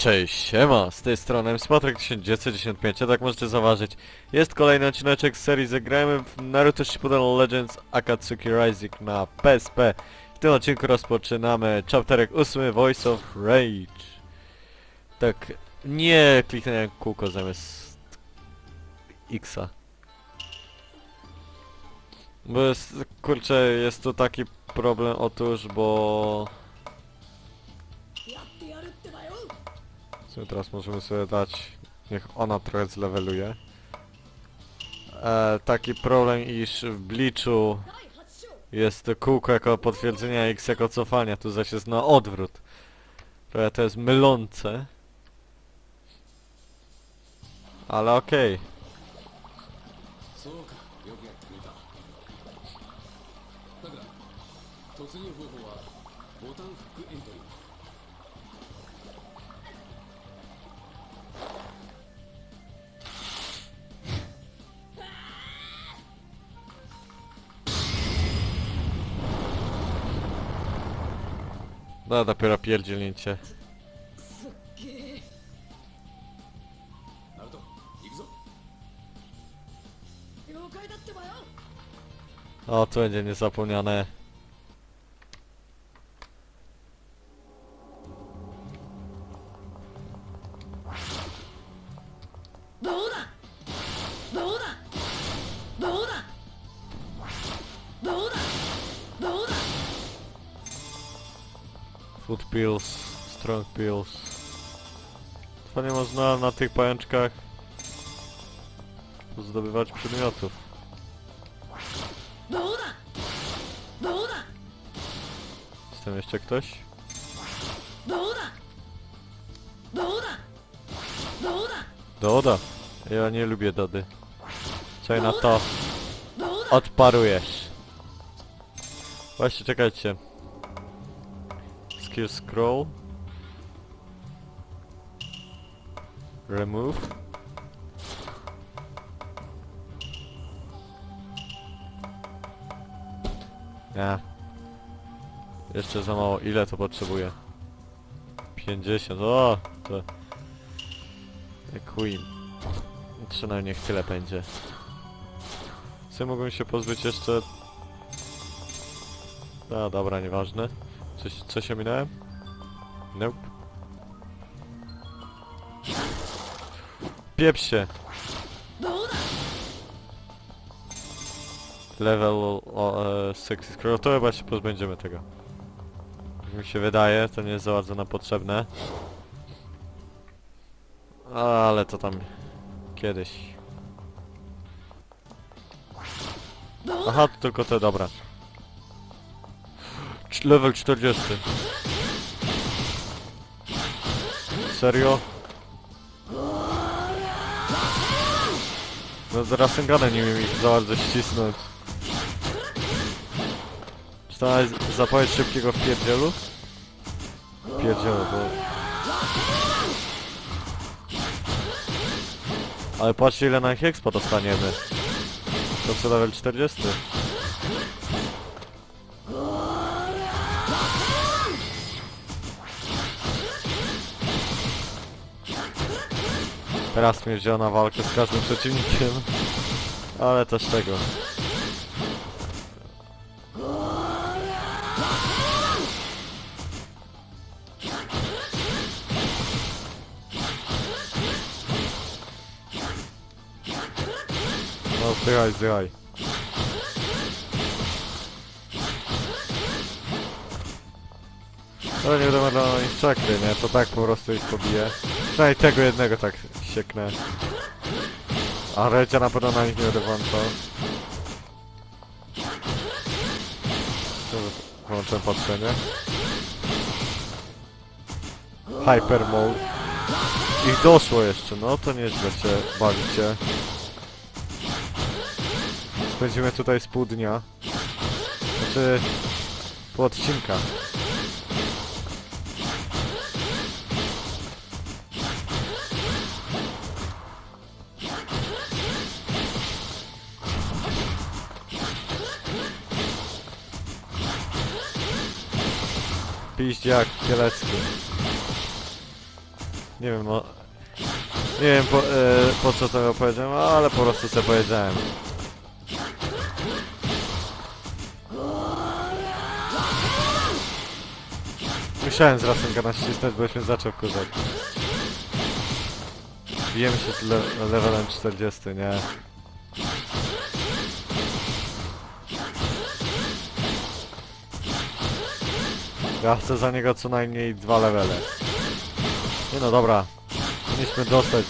Cześć, siema, z tej strony Spatrek1995, jak możecie zauważyć, jest kolejny odcineczek z serii Zagrajmy w Naruto Shippuden Legends Akatsuki Rising na PSP. W tym odcinku rozpoczynamy chapterek 8 Voice of Rage. Tak, nie kliknąłem kółko zamiast Xa. Bo jest, kurczę, jest tu taki problem, otóż, bo... Co teraz możemy sobie dać... Niech ona trochę zleweluje. E, taki problem, iż w Bliczu jest kółko jako potwierdzenia X jako cofania, tu zaś jest na odwrót. Trochę to jest mylące. Ale okej. Okay. No dopiero pierdzielnięcie. O, to będzie niezapomniane. Wood Pills, Strong Pills. To nie można na tych pajączkach zdobywać przedmiotów. Jest tam jeszcze ktoś? Doda! Ja nie lubię Dody. Co na to? Odparujesz. Właśnie, czekajcie. Skill scroll. Remove. Nie. Jeszcze za mało. Ile to potrzebuję? 50. O! To... Queen. Przynajmniej niech tyle będzie. Co mogłem się pozbyć jeszcze... No dobra, nieważne. Coś, coś się minąłem? Nope. Pieprz się! Level 6 e, Scroll, to chyba się pozbędziemy tego. Jak mi się wydaje, to nie jest za bardzo nam potrzebne. Ale to tam... kiedyś. Aha, to tylko te, dobra. Level 40. Serio? No z Rasenganem nie wiem ich za bardzo ścisnąć. Jest zapowiedź szybkiego wpierdzielu? Wpierdzielu, bo... Ale patrzcie ile na ich expo dostaniemy. To co level 40. Teraz mnie wziął na walkę z każdym przeciwnikiem. Ale też tego. No zdychaj, zdychaj. No nie wiadomo dla nich nie? To tak po prostu ich pobije. Przynajmniej tego jednego tak sieknę. A Redzia na pewno na nich nie będę włączał. Włączę patrzenie. Hyper mode. Ich doszło jeszcze, no to nieźle się bawicie. Spędzimy tutaj z pół dnia. Znaczy... pół odcinka. Piździak kielecki. Nie wiem, no... Nie wiem po, e, po co to powiedziałem, ale po prostu sobie powiedziałem. Musiałem z Rasengana ścisnąć, bo mnie zaczął wkurzać. Bijemy się z le levelem 40, nie? Ja chcę za niego co najmniej dwa levele. Nie no dobra. Powinniśmy dostać.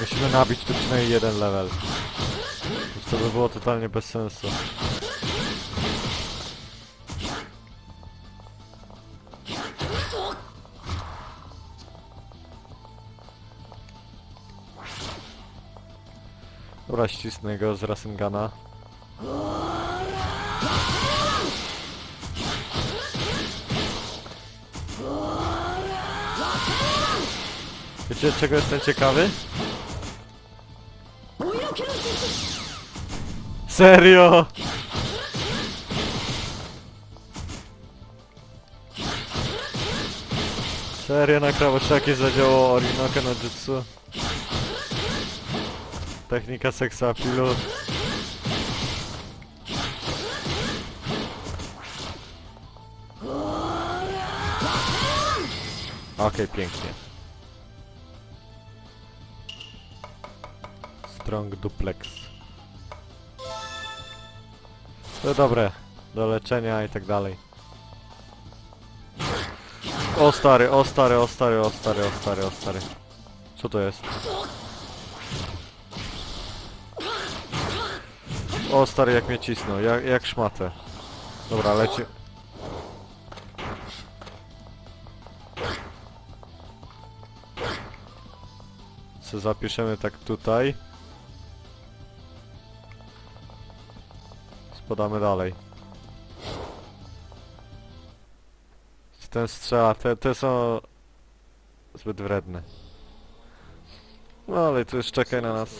Musimy nabić tu przynajmniej jeden level. To by było totalnie bez sensu. Dobra, ścisnę go z Rasengana. Wiecie czego jestem ciekawy? Serio! Serio na krawędź takie zadziałało Orinoke no Jutsu. Technika seksapilu. Okej, pięknie. Strong duplex. To dobre. Do leczenia i tak dalej. O stary, o stary, o stary, o stary, o stary, o stary. Co to jest? O stary, jak mnie cisnął, jak, jak szmatę. Dobra, leci. Co zapiszemy tak tutaj. Spadamy dalej. Ten strzała, te, te są zbyt wredne. No ale tu już czekaj na nas.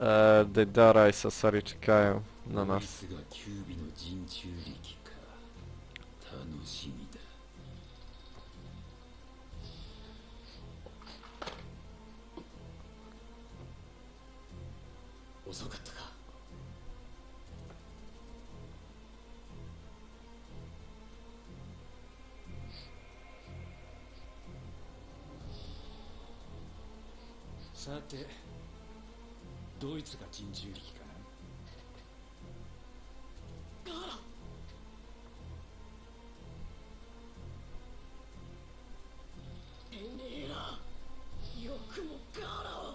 お出待ちだぜサソリの旦那 Eee, Deidara i Sasori czekają na こい nas. つがキュービの人中力か楽しみだ遅かったかさて ドイツが人中力かな。てめえらよくもガーラを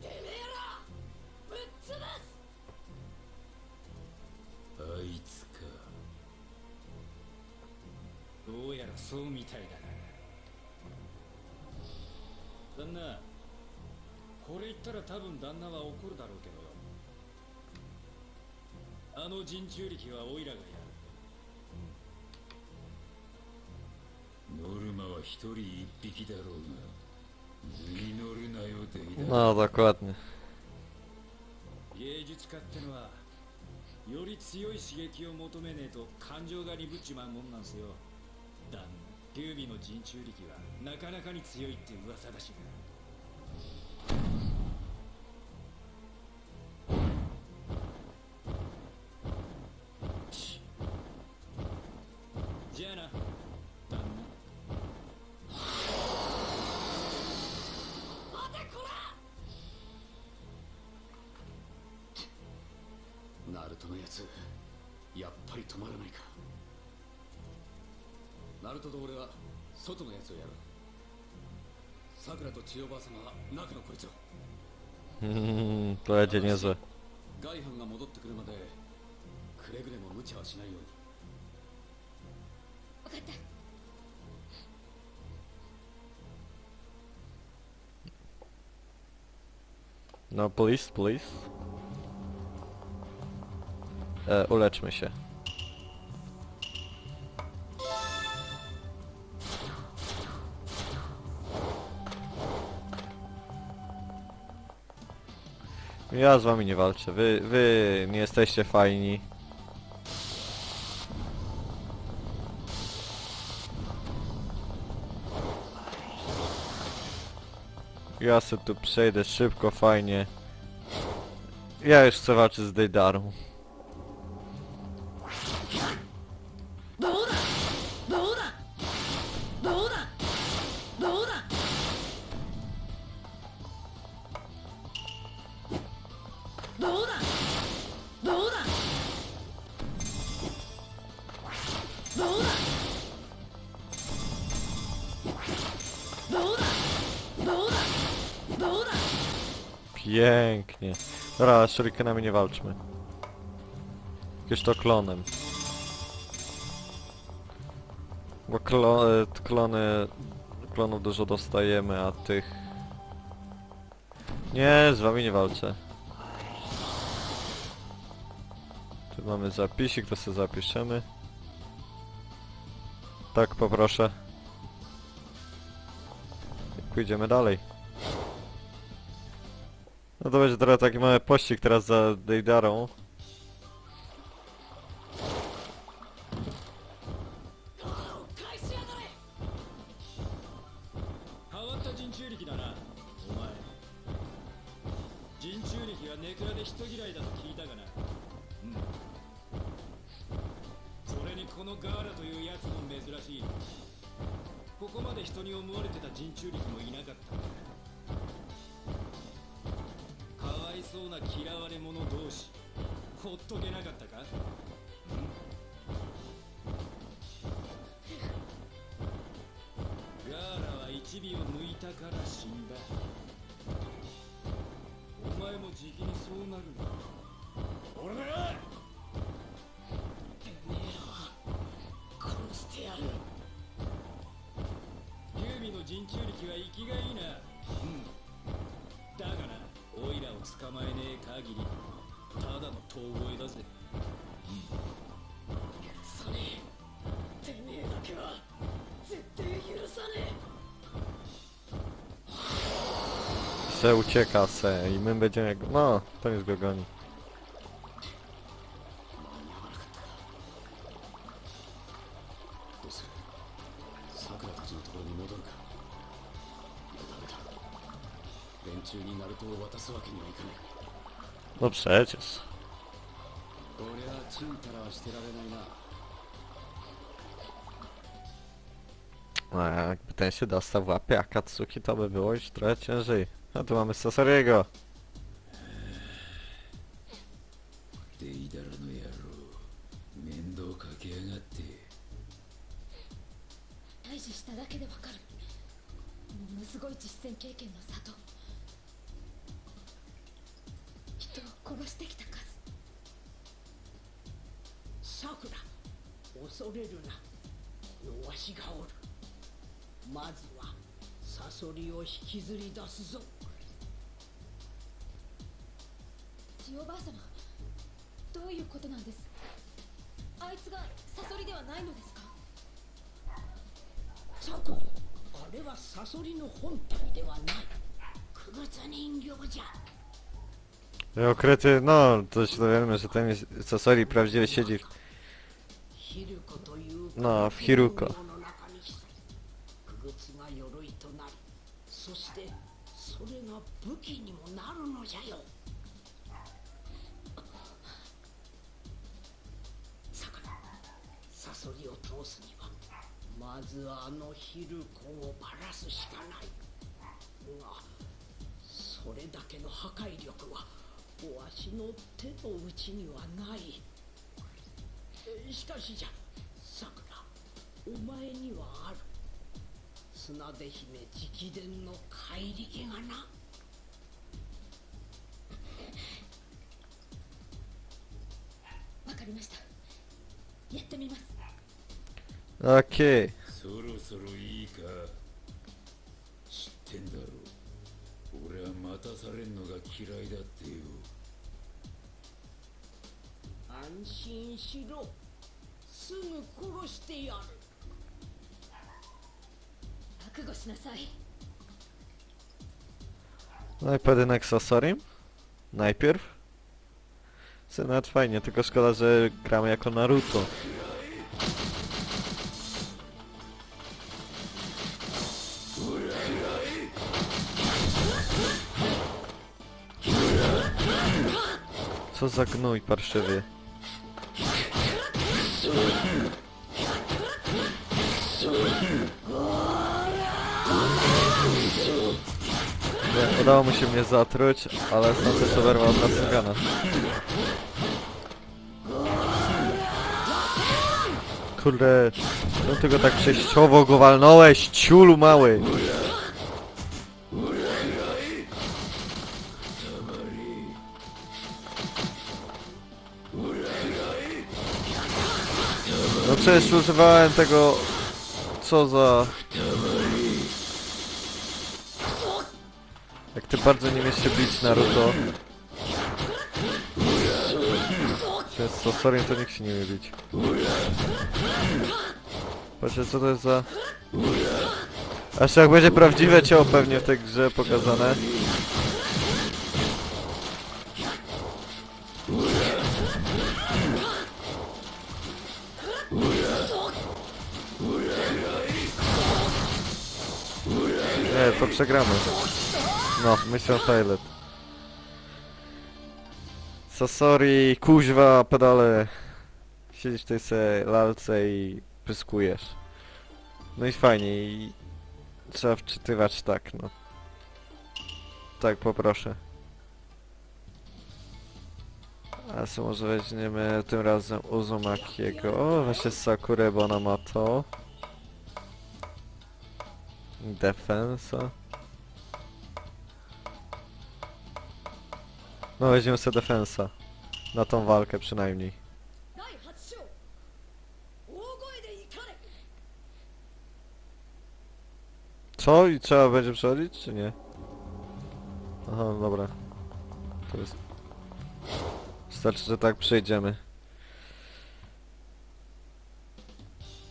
てめえらぶっ潰す。あいつかどうやらそうみたいだな。旦那。これ言ったら多分旦那は怒るだろうけどあの人中力はオイラがやる。ノルマは一人一匹だろうが図に乗るなよデイダ No dokładnie. 芸術家ってのはより強い刺激を求めねえと感情が鈍っちまうもんなんすよ。だが劉備の人中力はなかなかに強いって噂だしなッじゃあな旦待てこら那ナルトのやつやっぱり止まらないか。ナルトと俺は外のやつをやる。さくらと千代ばあ様は中のこいつを。to będzie niezłe. 外班が戻ってくるまでくれぐれも無茶はしないように No, please, please. E, uleczmy się. Ja z wami nie walczę, wy, wy nie jesteście fajni. Ja se tu przejdę szybko, fajnie. Ja już chcę walczyć z Dejdarą. ど Pięknie. Dobra, z shurikenami nie walczmy. Jakieś to klonem. Bo klo, e, klony... Klonów dużo dostajemy, a tych... Nie, z wami nie walczę. Tu mamy zapisik, to sobie zapiszemy. Tak, poproszę. I Pójdziemy dalej. No to będzie teraz taki mały pościg teraz za Dejdarą. 返しそうな嫌われ者同士。ほっとけなかったか？ガーラは一尾を抜いたから死んだ。お前もじきにそうなるの俺だてめえら殺してやる。劉備の人中力は生きが捕まえねえ限りただの遠吠えだぜ許さねえてめえだけは絶対許さね Se ucieka se i my będziemy go... No, to nic go goni. No przecież. No jakby ten się dostał w łapie, a to by było już trochę ciężej. A tu mamy Sasoriego. 殺してきた数さくら恐れるな。このわしがおる。まずはサソリを引きずり出すぞ。ジオばあ様どういうことなんです？あいつがサソリではないのですか？さくらあれはサソリの本体ではない。クグツ人形じゃ Okryty, no, to się dowiemy, że ten jest- Sasori prawdziwie siedzi w... ヒルコわしの手の内にはない。しかしじゃさくらお前にはある。砂出姫直伝の怪力がな。わかりました。やってみます。OK そろそろいいか。知ってんだろう。俺は待たされんのが嫌いだってよ。心しろすぐ殺してやる覚悟しなさい No i pojedynek z Sasorim? Najpierw? Co nawet fajnie, tylko szkoda, że gramy jako Naruto. Co za gnój parszywy. Nie, udało mu się mnie zatruć, ale sam też oberwał od Rasengana. Kurde, czemu ty go tak przejściowo go walnąłeś, ciulu mały? Przecież używałem tego... Co za... Jak ty bardzo nie wiesz się bić Naruto. Czy z Sosoriem to nikt się nie wie bić. Patrzcie co to jest za... Aż jak będzie prawdziwe ciało pewnie w tej grze pokazane. Przegramy. No, Mission Pilot. Sasori, kuźwa, pedale. Siedzisz w tej se lalce i pyskujesz. No i fajnie i trzeba wczytywać tak, no. Tak, poproszę. A co może weźmiemy tym razem Uzumakiego. O, właśnie Sakurę, bo ona ma to. Defensa. No weźmiemy sobie defensa. Na tą walkę przynajmniej. Co? I trzeba będzie przechodzić, czy nie? Aha, no dobra. To jest... Wystarczy, że tak przejdziemy.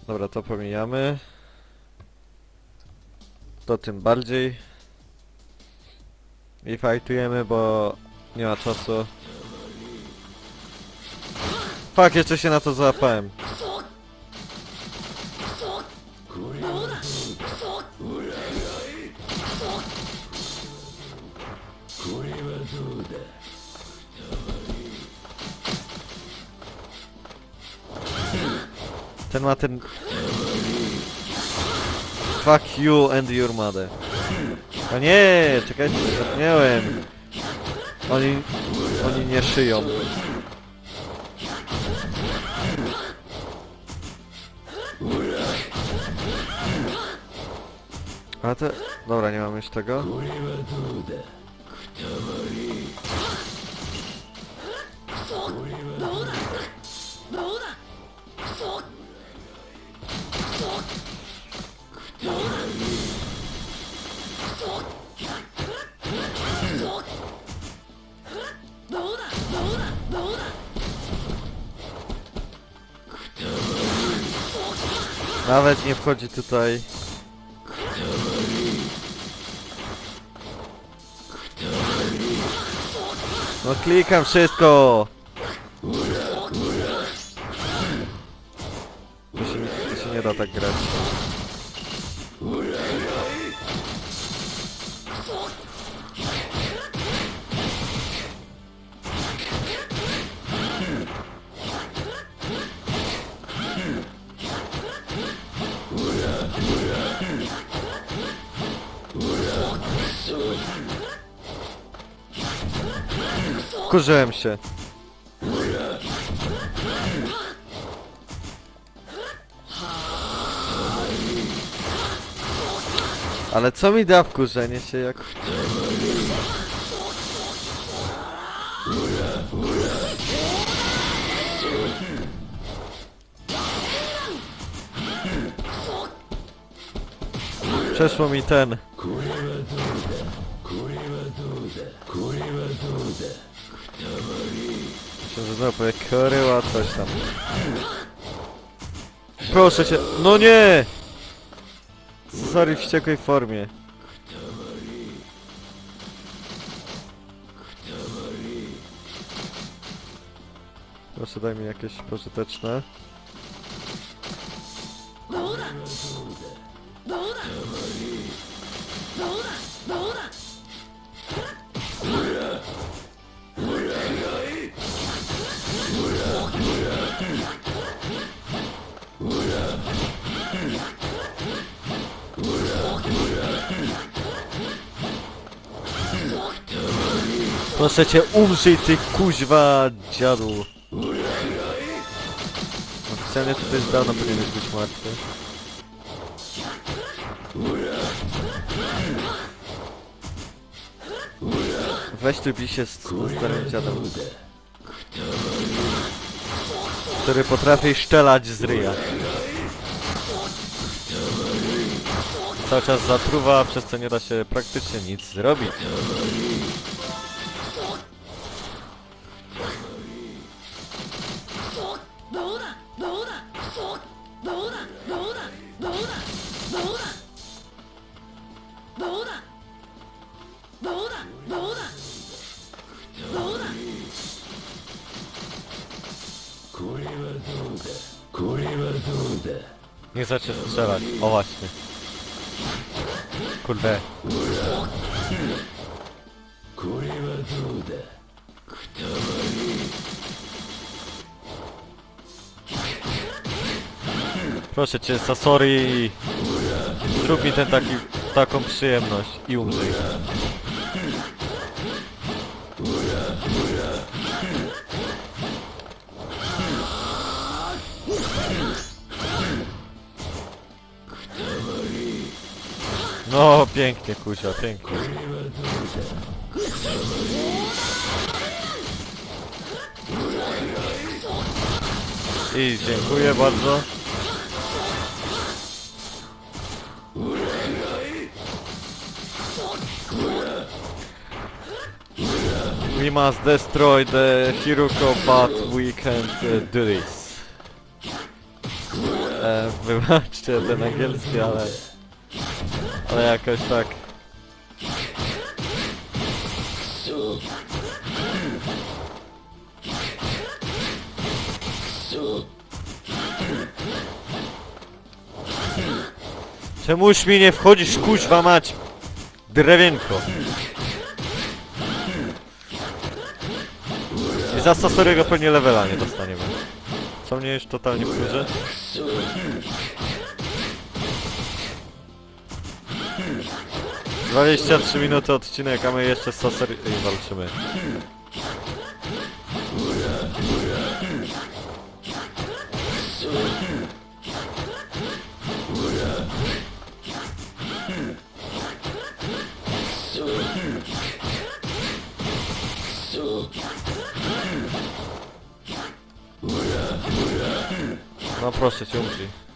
Dobra, to pomijamy. To tym bardziej. I fajtujemy, bo nie ma czasu. Fak, jeszcze się na to załapałem. Ten ma ten... Fuck you and your mother. A nie, czekajcie, zapomniałem. Oni... Oni nie szyją. A te... Dobra, nie mam już tego. Nawet nie wchodzi tutaj. No klikam wszystko! Wkurzyłem się. Ale co mi da wkurzenie się jak... Przeszło mi ten. znowu powie koryła coś tam. Proszę cię, no nie! Sorry w wściekłej formie. Proszę daj mi jakieś pożyteczne. Proszę cię, umrzyj ty kuźwa dziadu. Oficjalnie to jest dawno powinieneś być martwy. Weź tu się z, z starym dziadem. Który potrafi szczelać z ryja. Cały czas zatruwa, przez co nie da się praktycznie nic zrobić. O właśnie. Kurde. Proszę cię, Sasori. Zrób mi ten taki, taką przyjemność i umrzyj. No, pięknie, Kuzia, pięknie. I dziękuję bardzo. We must destroy the Hiruko, but we can't uh, do this. E, wybaczcie ten angielski, ale... Ale jakoś tak... Czemuś mi nie wchodzisz, kuźwa mać! Drewienko! I za Sasoriego pewnie levela nie dostaniemy. Co mnie już totalnie wkurzy? Dwadzieścia trzy minuty odcinek, a my jeszcze z Sasori... i walczymy. No proszę cię, umrzyj.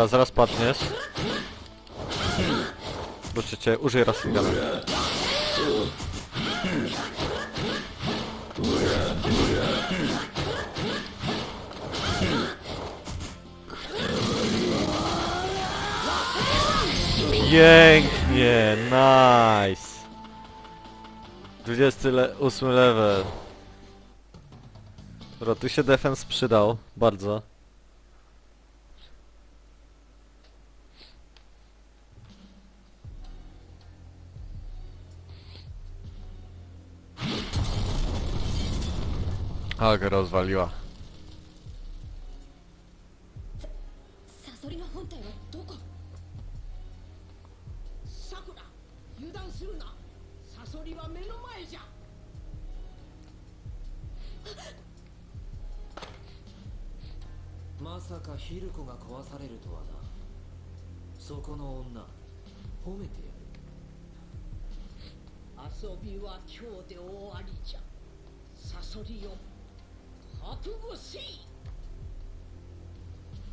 Dobra, zaraz padniesz. Proszę cię, użyj Rasingana. Pięknie, nice. 28 level. Dobra, tu się defense przydał, bardzo. A, go rozwaliła. サソリの本体はどこさくら油断するなサソリは目の前じゃまさかヒルコが壊されるとはなそこの女褒めてやる遊びは今日で終わりじゃサソリよ覚悟せい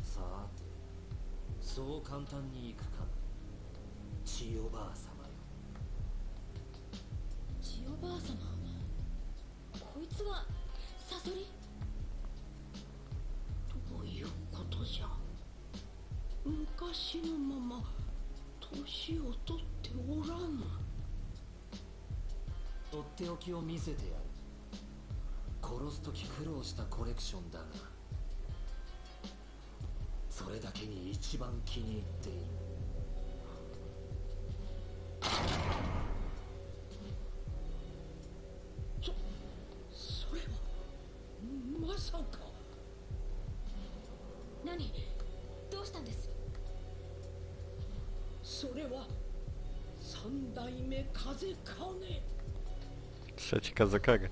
さてそう簡単にいくか千代ばあ様よ。ジオばあ様。こいつがサソリ。どういうことじゃ。昔のまま年を取っておらぬ。とっておきを見せてやる。殺す時苦労したコレクションだがそれだけに一番気に入っている。それはまさか。何？どうしたんです？それは三代目風金。Trzeci Kazakage.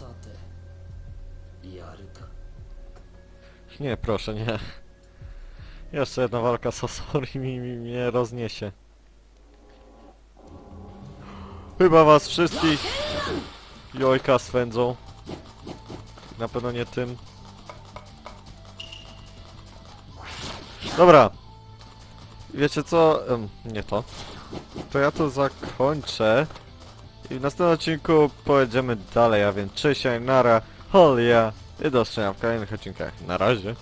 Sate. Jarka. Nie, proszę, nie. Jeszcze jedna walka z Osorim i mi- mnie rozniesie. Chyba was wszystkich jojka swędzą. Na pewno nie tym. Dobra. Wiecie co? Nie to. To ja to zakończę. I w następnym odcinku pojedziemy dalej, a więc cześć, nara, holia i do zobaczenia w kolejnych odcinkach. Na razie.